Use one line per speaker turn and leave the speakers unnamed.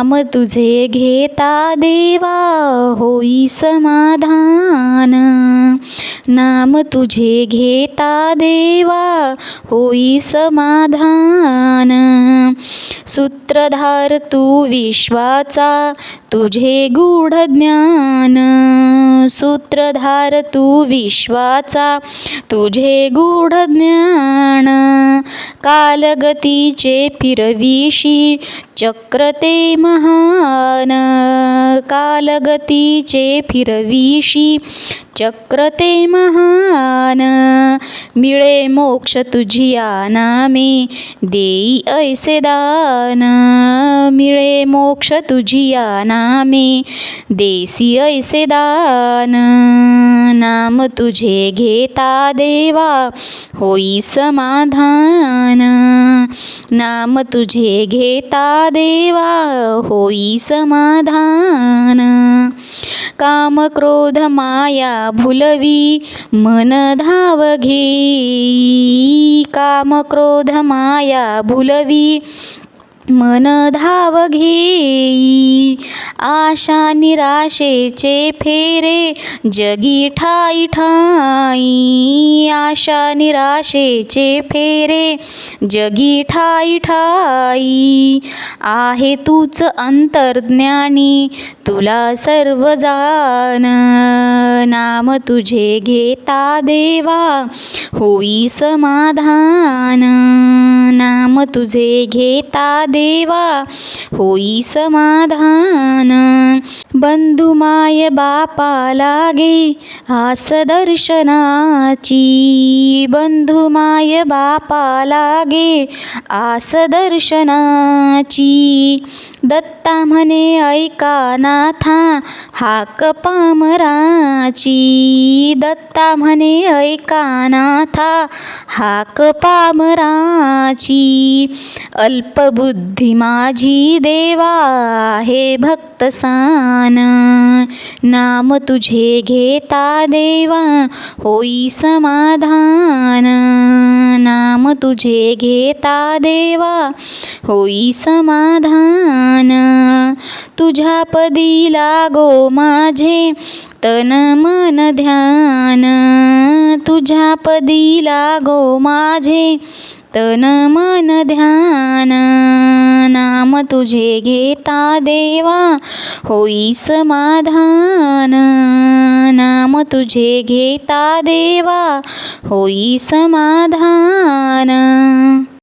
नाम तुझे घेता देवा होई समाधान। नाम तुझे घेता देवा होई समाधान. सूत्रधार तू विश्वाचा तुझे गूढ ज्ञान. सूत्रधार तू विश्वाचा तुझे गूढ ज्ञान. कालगतीचे फिरविशी चक्र ते महान. कालगतीचे फिरविशी चक्र ते महान, मिळे मोक्ष तुझिया नामे देई ऐसे दान, मिळे मोक्ष तुझिया नामे देसी ऐसे दान, नाम तुझे घेता देवा, होई समाधान, नाम तुझे घेता देवा, होई समाधान। क्रोध माया भुलवी मन धाव घेई काम क्रोध माया भुलवी मन धाव घेई. आशा निराशेचे फेरे जगी ठाई ठाई. आशा निराशेचे फेरे जगी ठाई ठाई. आहे तूच अंतर्ज्ञानी तुला सर्व जाण नाम तुझे घेता देवा होई समाधान. नाम तुझे घेता देवा होई समाधान. बंधू माय बापा लागे आस दर्शनाची. बंधू माय बापा लागे आस दर्शनाची. दत्ता म्हणे ऐका नाथा हाक पामराची। दत्ता म्हणे ऐका नाथा हाक पामराची। अल्पबुद्धी माझी देवा, हे भक्तसान नाम तुझे घेता देवा, होई समाधान। तुझे घेता देवा, होई समाधान। तुझ्या पदी लागो माझे, तन मन ध्यान। तुझ्या पदी लागो माझे, तन मन ध्यान। नाम तुझे घेता देवा, होई समाधान। तुझे घेता देवा होई समाधान।